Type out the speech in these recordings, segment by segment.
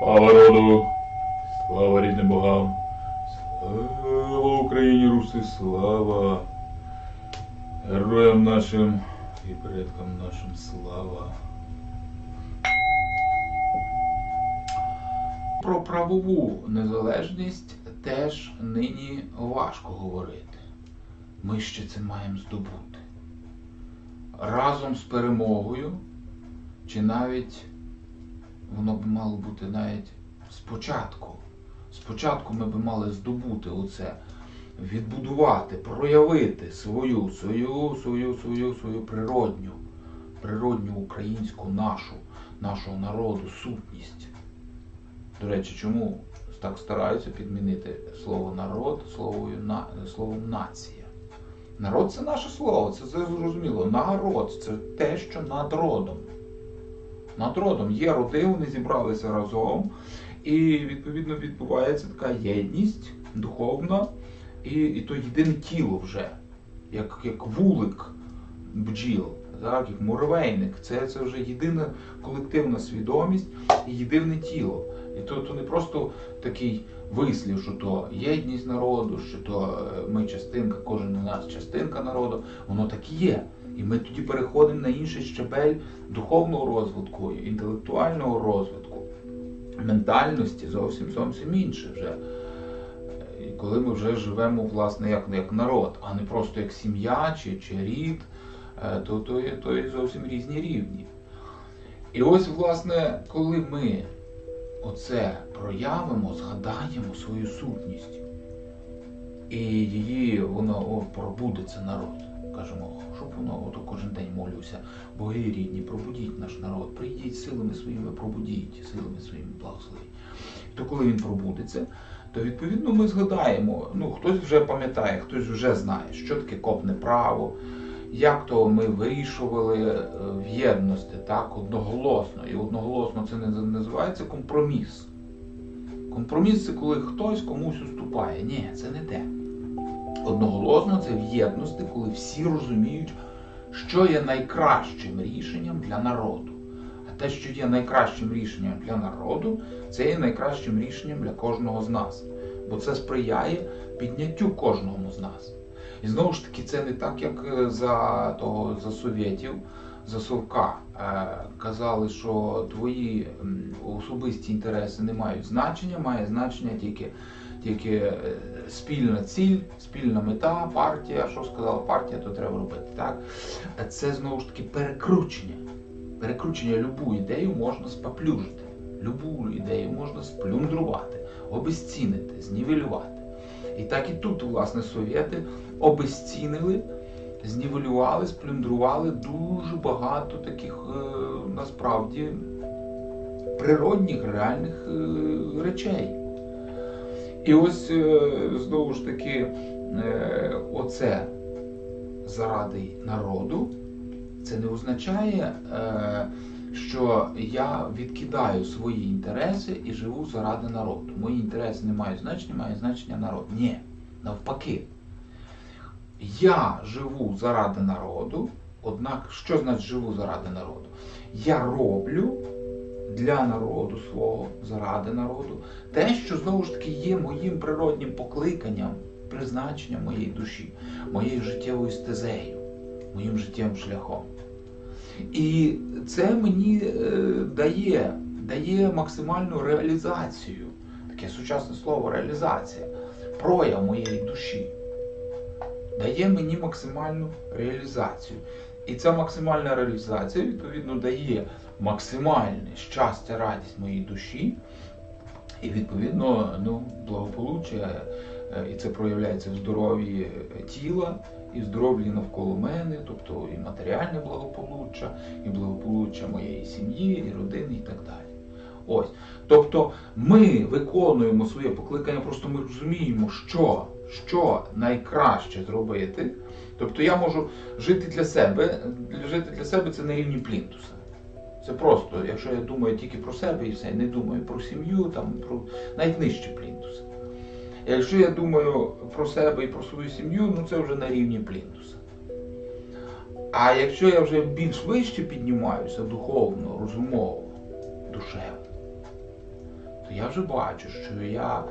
Слава роду, слава рідним богам, слава Україні, Руси, слава героям нашим і предкам нашим слава. Про правову незалежність теж нині важко говорити. Ми ще це маємо здобути. Разом з перемогою, чи навіть воно б мало бути навіть спочатку. Спочатку ми б мали здобути оце, відбудувати, проявити свою, свою, свою, свою, свою природню, природню українську нашу, нашого народу, сутність. До речі, чому так стараються підмінити слово народ словою на, словом нація? Народ це наше слово, це зрозуміло. Народ це те, що над родом. Над родом є роди, вони зібралися разом, і відповідно відбувається така єдність духовна, і і то єдине тіло вже, як як вулик бджіл, так, як муравейник. Це це вже єдина колективна свідомість і єдине тіло. І то, то не просто такий вислів, що то єдність народу, що то е, ми частинка, кожен у нас частинка народу, воно так і є. І ми тоді переходимо на інший щабель духовного розвитку, інтелектуального розвитку, ментальності зовсім зовсім інше вже. І коли ми вже живемо власне як як народ, а не просто як сім'я чи чи рід, е, то, то, є, то є зовсім різні рівні. І ось, власне, коли ми оце проявимо, згадаємо свою сутність, і її воно пробудеться народ. Кажемо, щоб воно ото кожен день молюся, боги рідні, пробудіть наш народ, прийдіть силами своїми, пробудіть, силами своїми благословіть. То коли він пробудеться, то відповідно ми згадаємо, ну хтось вже пам'ятає, хтось вже знає, що таке копне право, як то ми вирішували в єдності, так, одноголосно. І одноголосно це не називається компроміс. Компроміс це коли хтось комусь уступає. Ні, це не те. Одноголосно це в єдності, коли всі розуміють, що є найкращим рішенням для народу. А те, що є найкращим рішенням для народу, це є найкращим рішенням для кожного з нас. Бо це сприяє підняттю кожному з нас. І знову ж таки, це не так, як за того за совєтів, за Совка. Казали, що твої особисті інтереси не мають значення, має значення тільки тільки спільна ціль, спільна мета, партія. Що сказала партія, то треба робити. Так? Це знову ж таки перекручення. Перекручення любу ідею можна споплюжити, любу ідею можна сплюндрувати, обезцінити, знівелювати. І так і тут, власне, совєти обезцінили, знівелювали, сплюндрували дуже багато таких насправді природних, реальних речей. І ось знову ж таки, оце заради народу, це не означає, що я відкидаю свої інтереси і живу заради народу. Мої інтереси не мають значення, має значення народ. Ні, навпаки. Я живу заради народу, однак, що значить живу заради народу? Я роблю для народу свого, заради народу, те, що знову ж таки є моїм природнім покликанням, призначенням моєї душі, моєю життєвою стезею, моїм життєвим шляхом. І це мені е, дає, дає максимальну реалізацію, таке сучасне слово реалізація, прояв моєї душі. Дає мені максимальну реалізацію. І ця максимальна реалізація, відповідно, дає максимальне щастя, радість моїй душі, і, відповідно, ну, благополуччя, і це проявляється в здоров'ї тіла, і в здоров'ї навколо мене, тобто і матеріальне благополуччя, і благополуччя моєї сім'ї, і родини, і так далі. Ось. Тобто ми виконуємо своє покликання, просто ми розуміємо, що, що найкраще зробити. Тобто я можу жити для себе, жити для себе це на рівні плінтуса. Це просто, якщо я думаю тільки про себе і все, не думаю про сім'ю, там, про навіть нижче плінтуса. Якщо я думаю про себе і про свою сім'ю, ну це вже на рівні плінтуса. А якщо я вже більш вище піднімаюся духовно, розумово, душевно, я вже бачу, що я,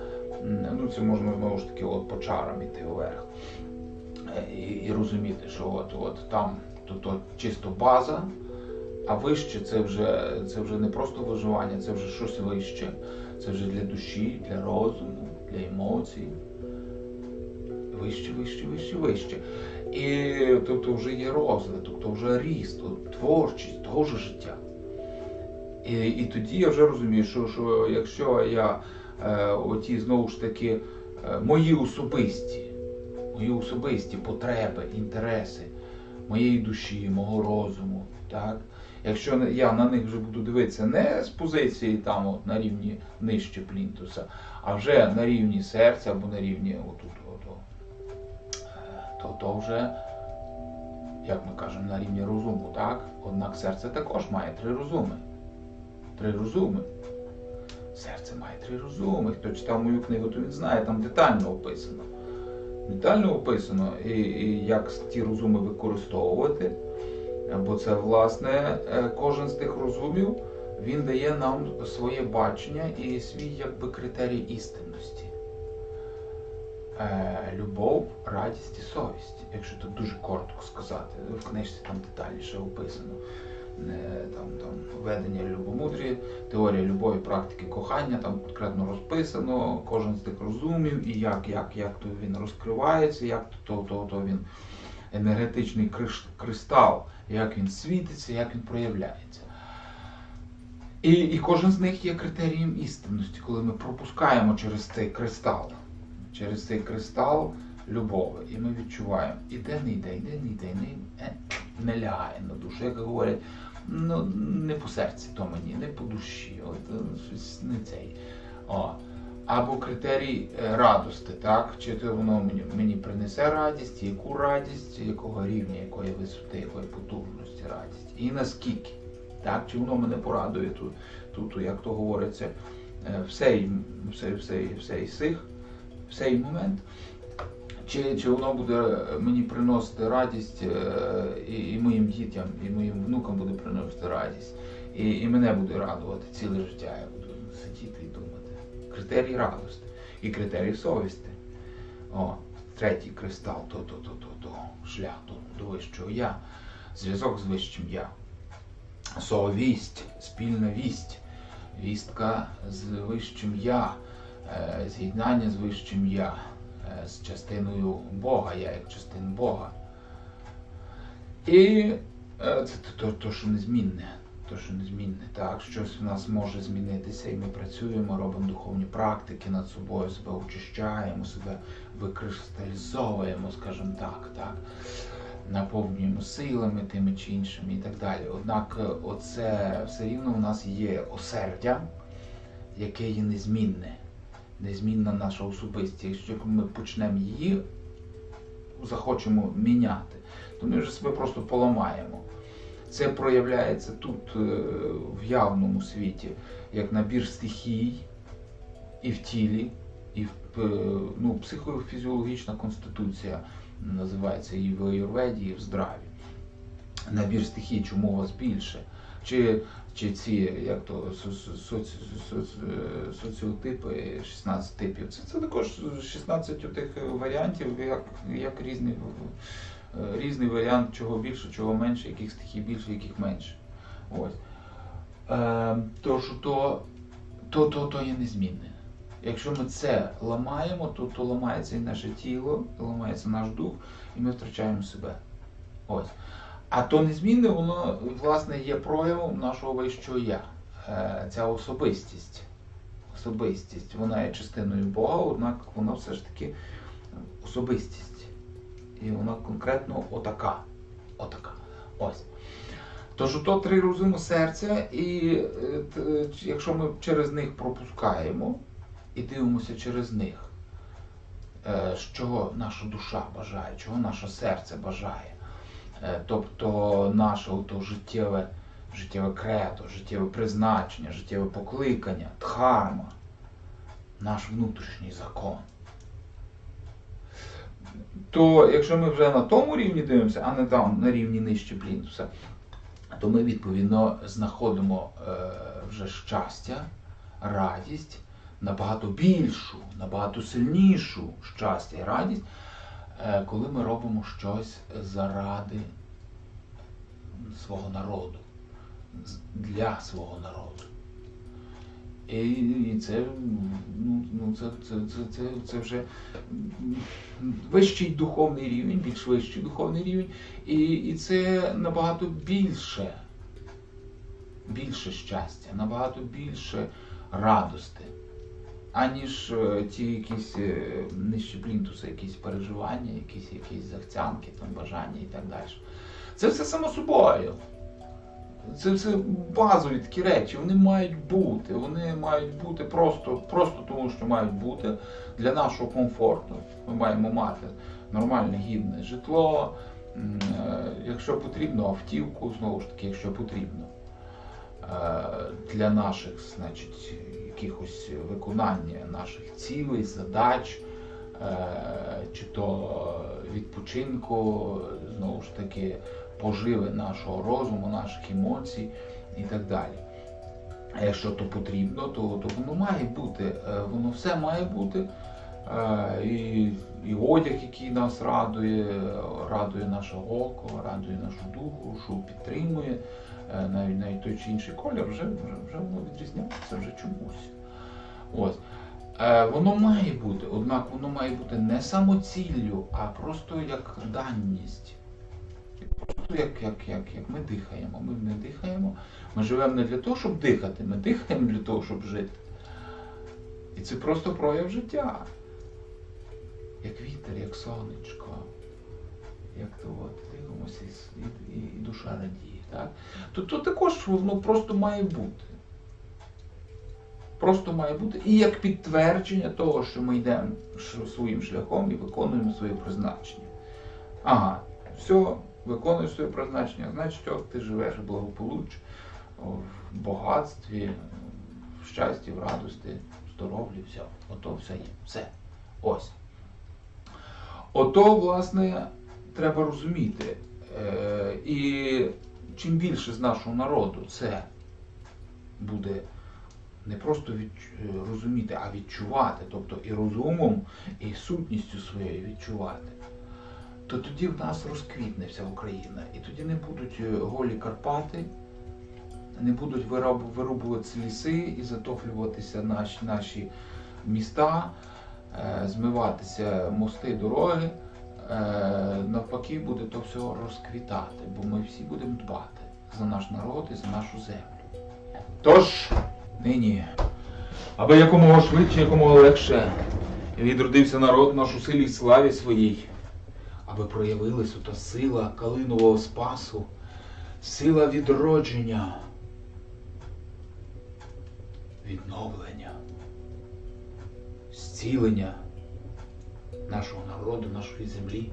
ну це можна знову ж таки от по чарам іти вверх. Е, І, і розуміти, що от, от там то, то чисто база, а вище це вже, це вже не просто виживання, це вже щось вище. Це вже для душі, для розуму, для емоцій. Вище, вище, вище, вище. І тобто вже є розвиток, то вже ріст, творчість, того ж життя. І, і тоді я вже розумію, що, що якщо я е, оті знову ж таки е, мої особисті, мої особисті потреби, інтереси моєї душі, мого розуму, так? Якщо я на них вже буду дивитися не з позиції там от, на рівні нижче плінтуса, а вже на рівні серця або на рівні отут, ото, е, то, то вже, як ми кажемо, на рівні розуму, так? Однак серце також має три розуми. Три розуми. Серце має три розуми. Хто читав мою книгу, то він знає, там детально описано. Детально описано, і, і як ті розуми використовувати. Бо це, власне, е, кожен з тих розумів він дає нам своє бачення і свій якби критерій істинності. Е, любов, радість і совість, якщо так дуже коротко сказати. В книжці там детальніше описано. Там, там ведення любомудрі, теорія любові, практики кохання, там конкретно розписано кожен з тих розумів і як, як, як то він розкривається, як то, то, то він енергетичний кристал, як він світиться, як він проявляється. І, і кожен з них є критерієм істинності, коли ми пропускаємо через цей кристал, через цей кристал любові, і ми відчуваємо, іде, не йде, іде, не йде, не, не лягає на душу. Як говорять, ну не по серці то мені, не по душі, от е, щось не цей. О. Або критерій е, радости, так? Чи то воно мені, мені принесе радість, яку радість, якого рівня, якої висоти, якої потужності радість. І наскільки. Так? Чи воно мене порадує тут, тут як то говориться, е, в цей, в цей, в цей, в цей сих, в цей момент. Чи, чи воно буде мені приносити радість е, і, і моїм дітям, і моїм внукам буде приносити радість, і, і мене буде радувати ціле життя. Я буду сидіти і думати. Критерій радості і критерій совісті. О, третій кристал, то, то, то, то, то, шлях до, вищого я, зв'язок з вищим я. Совість, спільна вість, вістка з вищим я, е, з'єднання з вищим я, е, з частиною Бога, я як частин Бога. І е, це то, то, що незмінне. То, що незмінне, так, щось в нас може змінитися, і ми працюємо, робимо духовні практики над собою, себе очищаємо, себе викристалізовуємо, скажімо так, так, наповнюємо силами тими чи іншими і так далі. Однак е, оце все рівно у нас є осердя, яке є незмінне, незмінна наша особистість. Якщо ми почнемо її, захочемо міняти, то ми вже себе просто поламаємо. Це проявляється тут е, в явному світі, як набір стихій і в тілі, і в е, ну, психофізіологічна конституція називається і в Аюрведі, і в здраві. Набір стихій, чому вас більше? Чи, чи ці як то е, соціотипи, 16 типів. Це, це також 16 тих варіантів, як, як різні е, різний варіант, чого більше, чого менше, яких стихій більше, яких менше. Ось. Е, то, що то, то, то, то є незмінне. Якщо ми це ламаємо, то, то ламається і наше тіло, ламається наш дух, і ми втрачаємо себе. Ось. А то незмінне, воно власне є проявом нашого вищого я. Е, Ця особистість. Особистість, вона є частиною Бога, однак вона все ж таки особистість. І вона конкретно отака. Отака. Ось. Тож то три розуми серця, і е, якщо ми через них пропускаємо і дивимося через них, е, що наша душа бажає, чого наше серце бажає. Е, Тобто наше ото життєве, життєве кредо, життєве призначення, життєве покликання, дхарма, наш внутрішній закон. То якщо ми вже на тому рівні дивимося, а не там на рівні нижче плінтуса, то ми відповідно знаходимо е, вже щастя, радість, набагато більшу, набагато сильнішу щастя і радість, коли ми робимо щось заради свого народу, для свого народу. І, це, ну, ну, це, це, це, це вже вищий духовний рівень, більш вищий духовний рівень, і, і це набагато більше, більше щастя, набагато більше радости, аніж е, ті якісь е, нижчі плінтуси, якісь переживання, якісь, якісь захцянки, там, бажання і так далі. Це все само собою. Це все базові такі речі, вони мають бути. Вони мають бути просто, просто тому, що мають бути для нашого комфорту. Ми маємо мати нормальне гідне житло, е, якщо потрібно, автівку, знову ж таки, якщо потрібно. Е, Для наших, значить, якихось виконання наших цілей, задач, е, чи то відпочинку, знову ж таки, поживи нашого розуму, наших емоцій і так далі. Якщо то потрібно, то, то воно має бути, е, воно все має бути. Е, І, і одяг, який нас радує, радує наше око, радує нашу духу, що підтримує. Е, Навіть, навіть той чи інший колір вже, вже, вже воно відрізняється вже чомусь. Ось. Е, Воно має бути, однак воно має бути не самоціллю, а просто як даність. Просто як, як, як, як ми дихаємо. Ми не дихаємо. Ми живемо не для того, щоб дихати, ми дихаємо для того, щоб жити. І це просто прояв життя. Як вітер, як сонечко. Як то от дивимося і, і, і душа радіє. Так? То, то також воно просто має бути. Просто має бути. І як підтвердження того, що ми йдемо своїм шляхом і виконуємо своє призначення. Ага, все, виконуєш своє призначення, значить, от ти живеш в благополуччі, в багатстві, в щасті, в радості, в здоров'ї, все. Ото все є. Все. Ось. Ото, власне, треба розуміти. Е, і чим більше з нашого народу це буде не просто е, розуміти, а відчувати, тобто і розумом, і сутністю своєю відчувати, то тоді в нас розквітне вся Україна. І тоді не будуть е, голі Карпати, не будуть вирубуватися ліси і затоплюватися наші, наші міста, е, змиватися мости, дороги. Е, навпаки, буде то все розквітати, бо ми всі будемо дбати за наш народ і за нашу землю. Тож, нині, аби якомога швидше, якомога легше відродився народ наш у силі й славі своїй, аби проявилась ота сила Калинового Спасу, сила відродження, відновлення, зцілення нашого народу, нашої землі.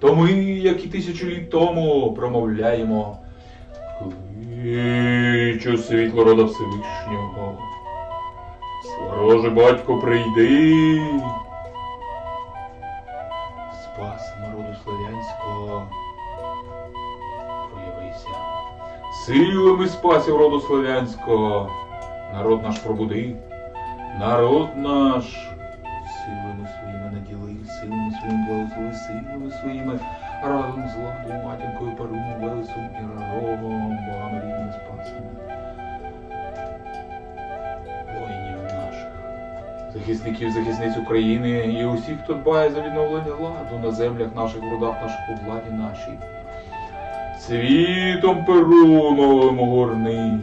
То ми, як і тисячу літ тому, промовляємо Кличу світло рода Всевишнього. Свороже батько прийди. Спас народу славянського. Проявися. Силами спасів роду славянського. Народ наш пробуди. Народ наш силами своїми наділи, силами своїми благослови, силами своїми разом з ладом, матінкою Парумом, Велесом і Рогом, богами рідними спасами. Воїнів наших, захисників, захисниць України і усіх, хто дбає за відновлення ладу на землях наших, в родах наших, у владі нашій. Світом Перуновим огорни,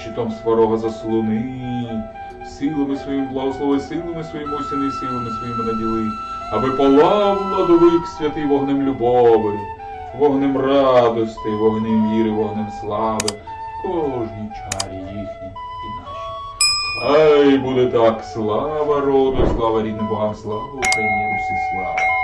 щитом сварога заслони, силами своїми благослови, силами своїми осіни, силами своїми наділи, аби палав владовик святий вогнем любови, вогнем радости, вогнем віри, вогнем слави, в кожній чарі їхній і нашій. Хай буде так, слава роду, слава рідним богам, слава Україні, Русі, слава.